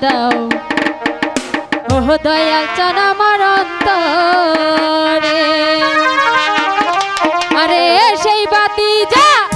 দাও। ওহ দয়াল চন আমার অন্তরে। আরে সেই বাতি যা।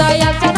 стоят